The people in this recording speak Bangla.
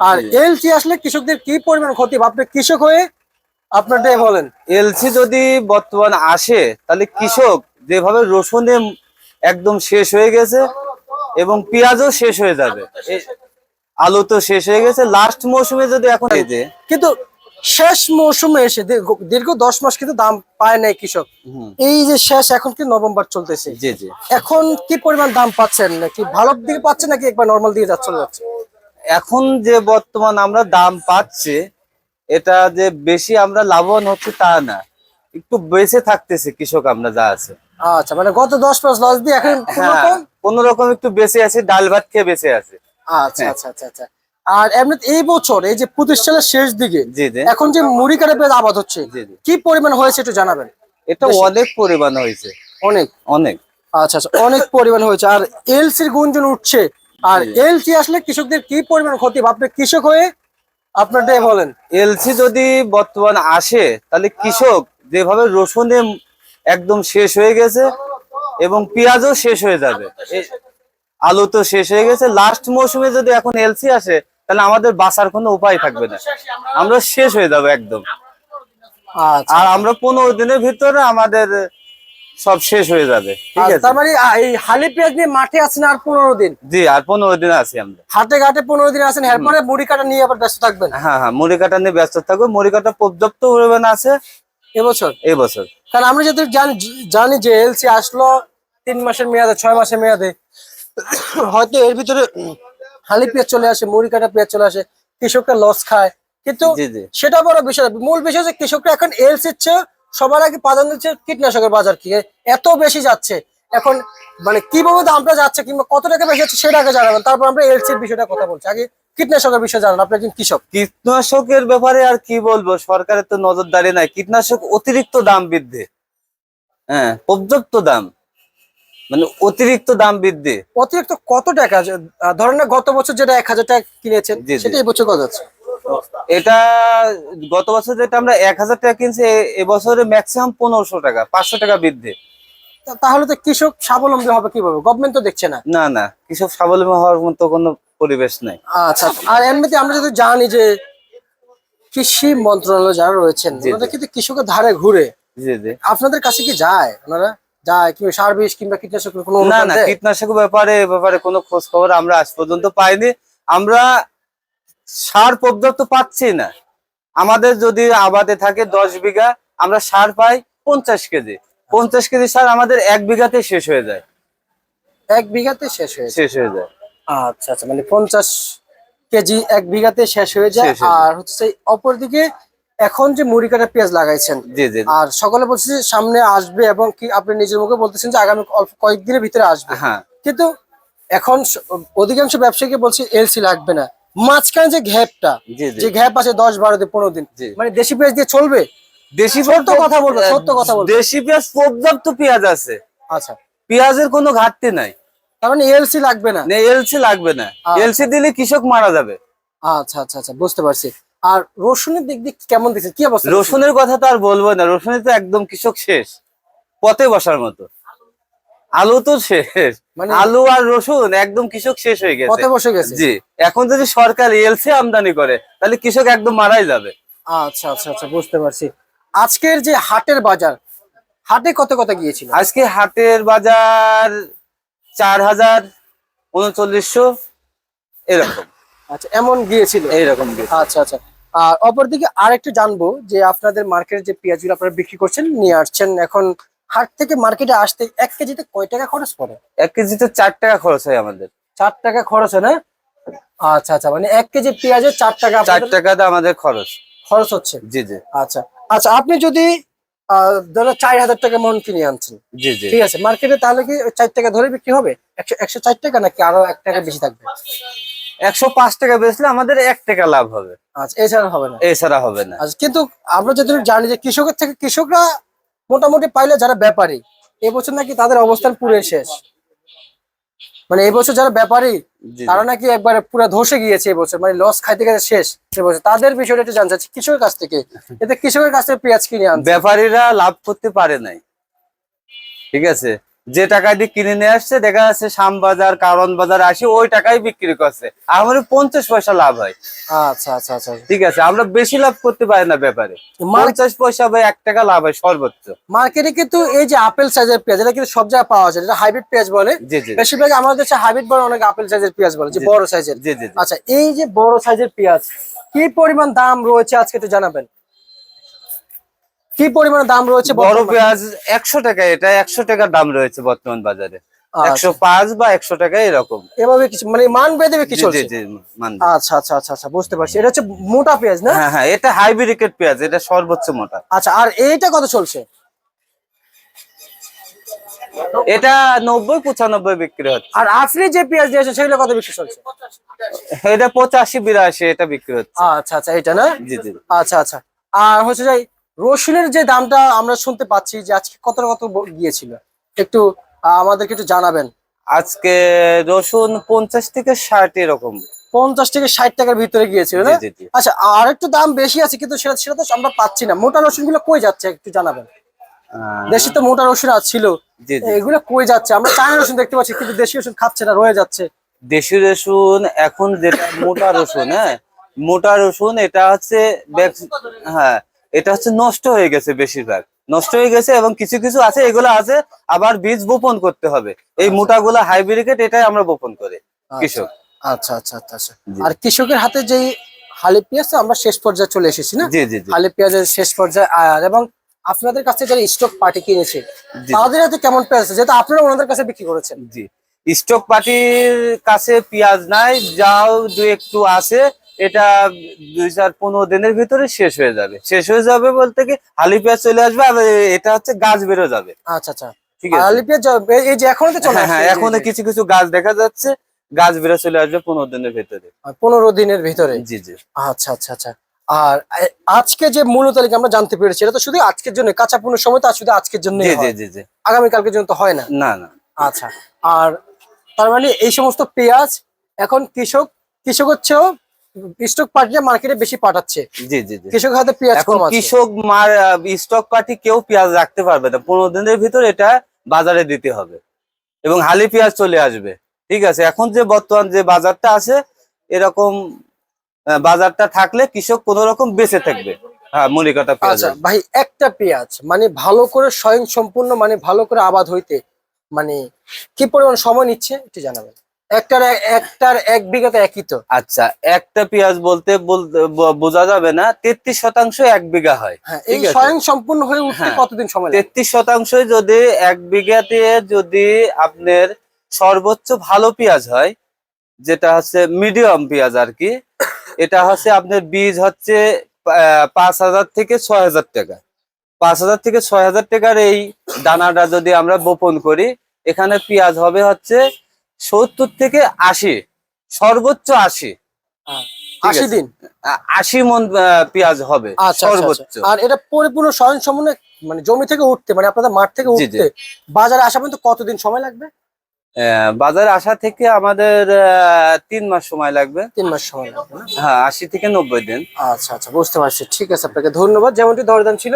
আর এলসি আসলে কৃষকদের কি পরিমাণ ক্ষতি? আপনি কৃষক হয়ে আপনারটাই বলেন। এলসি যদি বর্তমান আসে তাহলে কৃষক যেভাবে রসুনে একদম শেষ হয়ে গেছে এবং পেঁয়াজও শেষ হয়ে যাবে। আলু তো শেষ হয়ে গেছে। লাস্ট মৌসুমে যদি এখন কিন্তু শেষ মৌসুমে এসে দীর্ঘ- দীর্ঘ দশ মাস কিন্তু দাম পায় নাই কৃষক। এই যে শেষ এখন কি নভেম্বর চলতেছে? জি জি। এখন কি পরিমাণ দাম পাচ্ছেন? নাকি ভালো দিকে পাচ্ছেন নাকি একবার নর্মাল দিকে যাচ্ছে যাচ্ছে? এখন যে বর্তমান আমরা দাম পাচ্ছি এটা যে বেশি আমরা লাভবান হচ্ছে তা না। একটু বেঁচে থাকতেছে কৃষক আমরা যা আছে। আচ্ছা মানে গত দশ মাস লস দিয়ে এখন হ্যাঁ কোন রকম? একটু বেঁচে আছে ডাল ভাত খেয়ে বেঁচে আছে। আচ্ছা আচ্ছা আচ্ছা আচ্ছা। আর এমনি এই বছর এই যে পঁচিশ সালের শেষ দিকে এখন যে মুড়ি কাটা পেঁয়াজ আবাদ হচ্ছে কি পরিমাণ হয়েছে একটু জানাবেন? এটা অনেক পরিমাণ হয়েছে। অনেক? অনেক। আচ্ছা আচ্ছা অনেক পরিমাণ হয়েছে। আর এলসির গুঞ্জন উঠছে আর এলসি আসলে কৃষকদের কি পরিমাণ ক্ষতি? আপনি কৃষক হয়ে আপনারটাই বলেন। এলসি যদি বর্তমান আসে তাহলে কৃষক যেভাবে রসুনে একদম শেষ হয়ে গেছে এবং পেঁয়াজও শেষ হয়ে যাবে। আলু তো শেষ হয়ে গেছে। লাস্ট মৌসুমে যদি এখন এলসি আসে তাহলে আমাদের বাঁচার কোনো উপায় থাকবে না। আমরা শেষ হয়ে যাব একদম। আচ্ছা। আর আমরা পনেরো দিনের ভিতরে আমাদের সব শেষ হয়ে যাবে ঠিক আছে? তার মানে এই হালি পেঁয়াজ নিয়ে মাঠে আছেন আর পনেরো দিন? জি আর পনেরো দিন আছি আমরা। হাটে ঘাটে পনেরো দিন আছেন এরপরে মুড়ি কাটা নিয়ে আবার ব্যস্ত থাকবেন? হ্যাঁ হ্যাঁ মুড়ি কাটা নিয়ে ব্যস্ত থাকব। মুড়ি কাটা পর্যাপ্ত পরিমাণ আছে। এবছর? এই বছর কারণ আমরা যেহেতু জানি জানি যে এলসি আসলো তিন মাসের মেয়াদে ছয় মাসের মেয়াদে। হয়তো এর ভিতরে হালি পেঁয়াজ চলে আসে মুড়ি কাটা পেঁয়াজ চলে আসে কৃষকরা লস খায়। কিন্তু সেটা বড় বিষয় মূল বিষয় হচ্ছে কৃষকরা এখন এলসির চেয়ে সবার আগে প্রাধান্য দিচ্ছে কীটনাশকের বাজার কি এত বেশি যাচ্ছে। এখন মানে কীভাবে দামটা যাচ্ছে কিংবা কত টাকা বেশি যাচ্ছে সেটা আগে জানাবেন। তারপর আমরা এলসির বিষয়টা কথা বলছি। আগে কীটনাশকের বিষয়ে জানান। আপনি একজন কৃষক। কীটনাশকের ব্যাপারে আর কি বলব? সরকারের তো নজরদারি নাই। কীটনাশক অতিরিক্ত দাম বৃদ্ধি। হ্যাঁ পর্যাপ্ত দাম। মানে অতিরিক্ত দাম বৃদ্ধি। অতিরিক্ত কত টাকা ধরেন না গত বছর যেটা এক হাজার টাকা কিনেছেন। সেটা এই বছর কত যাচ্ছে? এটা গত বছর যেটা আমরা এক হাজার টাকা কিনছি এবছরে ম্যাক্সিমাম পনেরোশো টাকা পাঁচশো টাকা বৃদ্ধি। তাহলে তো কৃষক স্বাবলম্বী হবে কীভাবে? গভর্নমেন্ট তো দেখছে না। না না কৃষক স্বাবলম্বী হওয়ার মতো কোনো পরিবেশ নাই। আচ্ছা আর এমনিতে আমরা যদি জানি যে কৃষি মন্ত্রণালয় যারা রয়েছেন ওনারা কিন্তু কৃষকের ধারে ঘুরে। জি জি। আপনাদের কাছে কি যায়? ওনারা যায় কিংবা সার বিষ কিংবা কীটনাশকের কোনো না? কীটনাশকের ব্যাপারে ব্যাপারে কোনো খোঁজ খবর আমরা আজ পর্যন্ত পাইনি। আমরা সার পর্যাপ্ত পাচ্ছি না। আমাদের যদি আবাদে থাকে দশ বিঘা আমরা সার পাই পঞ্চাশ কেজি। পঞ্চাশ কেজি সার আমাদের এক বিঘাতে শেষ হয়ে যায়। এক বিঘাতে শেষ হয়ে শেষ হয়ে যায়। আচ্ছা আচ্ছা মানে পঞ্চাশ কেজি এক বিঘাতে শেষ হয়ে যায়। আর হচ্ছে অপরদিকে এখন যে মুড়ি কাটা পেঁয়াজ লাগাইছেন জি জি আর সকলে বলছে যে সামনে আসবে এবং কি আপনি নিজের মুখে বলতেছেন যে আগামী অল্প কয়েকদিনের ভিতরে আসবে। হ্যাঁ। কিন্তু এখন অধিকাংশ ব্যবসায়ীকে বলছে এলসি লাগবে না। মাঝখানে যে গ্যাপটা যে গ্যাপ আছে দশ বারো দিন পনেরো দিন। মানে দেশি পেঁয়াজ দিয়ে চলবে? দেশি সত্য কথা বলব, সত্য কথা বলব। দেশি পেঁয়াজ পর্যাপ্ত পেঁয়াজ আছে। আচ্ছা। পেঁয়াজের কোনো ঘাটতি নাই। মানে এলসি লাগবে না এলসি লাগবে না। আচ্ছা। এলসি দিলে কৃষক মারা যাবে। আচ্ছা আচ্ছা আচ্ছা বুঝতে পারছি। আর রসুনের দিক দিয়ে কেমন দিচ্ছে? কি অবস্থা? রসুনের কথা তো আর বলব না। রসুনের তো একদম কৃষক শেষ। পথে বসার মতো। আলু তো শেষ। মানে আলু আর রসুন একদম কৃষক শেষ হয়ে গেছে। পথে বসে গেছে। জি। এখন যদি সরকার এলসি আমদানি করে তাহলে কৃষক একদম মারাই যাবে। আচ্ছা আচ্ছা আচ্ছা বুঝতে পারছি। আজকের যে হাটের বাজার হাটে কত কত গিয়েছিল? আজকে হাটের বাজার চার হাজার উনচল্লিশশো এরকম। আচ্ছা এমন গিয়েছিল? এইরকম আচ্ছা আচ্ছা। আর অপরদিকে আরেকটু জানব যে আপনাদের মার্কেটে যে পেঁয়াজগুলো আপনারা বিক্রি করছেন নিয়ে আসছেন এখন হাট থেকে মার্কেটে আসতে এক কেজিতে কয় টাকা খরচ পড়ে? এক কেজিতে চার টাকা খরচ হয় আমাদের। চার টাকা খরচ হয় না? আচ্ছা আচ্ছা মানে এক কেজি পেঁয়াজে চার টাকা চার টাকাতে আমাদের খরচ। খরচ হচ্ছে? জি জি। আচ্ছা আচ্ছা আপনি যদি ধরো চার হাজার টাকা মন কিনে আনছেন। জি জি। ঠিক আছে মার্কেটে তাহলে কি চার টাকা ধরে বিক্রি হবে? একশো একশো চার টাকা নাকি আরও এক টাকা বেশি থাকবে? একশো পাঁচ টাকা বেচলে আমাদের এক টাকা লাভ হবে। আচ্ছা এছাড়া হবে না। এছাড়া হবে না। আচ্ছা কিন্তু আমরা যতটুকু জানি যে কৃষকের থেকে কৃষকরা মোটামুটি পাইলে যারা ব্যাপারী এবছর নাকি তাদের অবস্থান পুরে শেষ। মানে এবছর যারা ব্যাপারী। তারা নাকি একবার পুরো ধসে গিয়েছে এবছর মানে লস খাইতে গেছে শেষ এবছর। তাদের বিষয়টা একটু জানতে চাচ্ছি কৃষকের কাছ থেকে। এতে কৃষকের কাছ থেকে পেঁয়াজ কিনে আন ব্যাপারীরা লাভ করতে পারে নাই। ঠিক আছে? যে টাকা দিয়ে কিনে নিয়ে আসছে দেখা যাচ্ছে শ্যামবাজার কারণ বাজার আসি ওই টাকায় বিক্রি করছে। আমার পঞ্চাশ পয়সা লাভ হয়। আচ্ছা আচ্ছা আচ্ছা। ঠিক আছে আমরা বেশি লাভ করতে পারি না ব্যাপারে। পঞ্চাশ পয়সা বা এক টাকা লাভ হয় সর্বোচ্চ। মার্কেটে কিন্তু এই যে আপেল সাইজের পেঁয়াজ এটা কিন্তু সব জায়গায় পাওয়া যায় এটা হাইব্রিড পেঁয়াজ বলে। বেশিরভাগ আমাদের দেশে হাইব্রিড বলে অনেক আপেল সাইজের পেঁয়াজ বলে যে বড় সাইজের। আচ্ছা এই যে বড় সাইজের পেঁয়াজ কি পরিমাণ দাম রয়েছে আজকে একটু জানাবেন? কি পরিমাণ দাম রয়েছে বড় পেঁয়াজ একশো টাকা এটা একশো টাকার দাম রয়েছে বর্তমান বাজারে। আচ্ছা। একশো পাঁচ বা একশো টাকা এরকম। এভাবে কিছু মানে মান বেঁধে মানবে। আচ্ছা আচ্ছা আচ্ছা আচ্ছা বুঝতে পারছি। এটা হচ্ছে মোটা পেঁয়াজ না? হ্যাঁ হ্যাঁ এটা হাইব্রিকেট পেঁয়াজ এটা সর্বোচ্চ মোটা। আচ্ছা আর এইটা কত চলছে? এটা নব্বই পঁচানব্বই বিক্রি হচ্ছে। আর আপনি যে পেঁয়াজ দিয়েছেন সেগুলো কত বিক্রি চলছে? এটা পঁচাশি বিরাশি এটা বিক্রি হচ্ছে। আচ্ছা আচ্ছা এটা না? জি জি। আচ্ছা আচ্ছা। আর হচ্ছে যে রসুনের যে দামটা আমরা শুনতে পাচ্ছি যে আজকে কত কত গিয়েছিল একটু আমাদেরকে একটু জানাবেন। আজকে রসুন পঞ্চাশ থেকে ষাট এরকম। পঞ্চাশ থেকে ষাট টাকার ভিতরে গিয়েছিল না? আচ্ছা আর একটু দাম বেশি আছে কিন্তু সেটা সেটা তো আমরা পাচ্ছি না। মোটা রসুনগুলো কই যাচ্ছে একটু জানাবেন? দেশি তো মোটা রসুন ছিল। এগুলো কই যাচ্ছে? আমরা চায়না রসুন দেখতে পাচ্ছি কিন্তু দেশি রসুন খাচ্ছে না রয়ে যাচ্ছে। দেশি রসুন এখন যেটা মোটা রসুন হ্যাঁ? মোটা রসুন এটা হচ্ছে হ্যাঁ এটা হচ্ছে নষ্ট হয়ে গেছে বেশিরভাগ। নষ্ট হয়ে গেছে এবং কিছু কিছু আছে এগুলো আছে আবার বীজ বপন করতে হবে। এই মোটাগুলো হাইব্রিকেট এটাই আমরা বপন করি কৃষক। আচ্ছা আচ্ছা আচ্ছা আচ্ছা। আর কৃষকের হাতে যেই হালি পেঁয়াজ আমরা শেষ পর্যায়ে চলে এসেছি না? জি হালি পেঁয়াজের শেষ পর্যায়ে আর এবং আপনাদের কাছে যারা স্টক পার্টি কিনেছে। তাদের হাতে কেমন পেঁয়াজ আছে? যেহেতু আপনারা ওনাদের কাছে বিক্রি করেছেন। জি। স্টক পার্টির কাছে পেঁয়াজ নাই যাও দু একটু আছে এটা দুই চার পনেরো দিনের ভিতরে শেষ হয়ে যাবে। শেষ হয়ে যাবে বলতে কি হালি পেঁয়াজ চলে আসবে আর এটা হচ্ছে গাছ বেরো যাবে। আচ্ছা আচ্ছা। এই- যে এখন তো চলে হ্যাঁ হ্যাঁ এখনও কিছু কিছু গাছ দেখা যাচ্ছে। গাছ বেরো চলে আসবে পনেরো দিনের ভিতরে। পনেরো দিনের ভিতরে? জি জি। আচ্ছা আচ্ছা আচ্ছা। আর আজকে যে মূল্য তালিকা আমরা জানতে পেরেছি এটা তো শুধু আজকের জন্য কাঁচা পণ্যের সময় তো শুধু আজকের জন্য জি জি জি জি। আগামীকালকের জন্য তো হয় না? না না। আচ্ছা। আর তার মানে এই সমস্ত পেঁয়াজ এখন কৃষক কৃষক হচ্ছেও স্টক পার্টিরা মার্কেটে বেশি পাঠাচ্ছে। জি জি জি। কৃষক হাতে পেঁয়াজ এখন কম আছে। কৃষক মার স্টক পার্টি কেউ পেঁয়াজ রাখতে পারবে না। পনেরো দিনের ভিতর এটা বাজারে দিতে হবে। এবং হালি পেঁয়াজ চলে আসবে। ঠিক আছে এখন যে বর্তমান যে বাজারটা আছে এরকম বাজারটা থাকলে কৃষক কোন রকম বেঁচে থাকবে। হ্যাঁ মরিকাটা পেঁয়াজ। আচ্ছা ভাই একটা পেঁয়াজ মানে ভালো করে স্বয়ং সম্পূর্ণ মানে ভালো করে আবাদ হইতে মানে কি পরিমাণ সময় নিচ্ছে একটু জানাবেন? একটার একটার এক বিঘাতে একই তো। আচ্ছা একটা পেঁয়াজ বলতে বোঝা যাবে না তেত্রিশ শতাংশ এক বিঘা হয় হ্যাঁ এই স্বয়ং সম্পূর্ণ হয়ে উঠতে হ্যাঁ। কতদিন সময় তেত্রিশ শতাংশ যদি এক বিঘাতে যদি আপনার সর্বোচ্চ ভালো পেঁয়াজ হয় যেটা হচ্ছে মিডিয়াম পেঁয়াজ আর কি এটা হচ্ছে আপনার বীজ হচ্ছে পাঁচ হাজার থেকে ছয় হাজার টাকা। পাঁচ হাজার থেকে ছয় হাজার টাকার এই দানাটা যদি আমরা বপন করি এখানে পেঁয়াজ হবে হচ্ছে সত্তর থেকে আশি সর্বোচ্চ আশি। হ্যাঁ, আশি দিন আশি মন পেঁয়াজ হবে আচ্ছা আচ্ছা, সর্বোচ্চ। আচ্ছা। আর এটা পরিপূর্ণ স্বয়ং সম্পূর্ণ মানে জমি থেকে উঠতে মানে আপনাদের মাঠ থেকে। উঠতে বাজারে আসা পর্যন্ত কতদিন সময় লাগবে? বাজারে আসা থেকে আমাদের তিন মাস সময় লাগবে। তিন মাস সময় লাগবে হ্যাঁ আশি থেকে নব্বই দিন। আচ্ছা আচ্ছা বুঝতে পারছি। ঠিক আছে আপনাকে ধন্যবাদ। যেমনটি দরদাম ছিল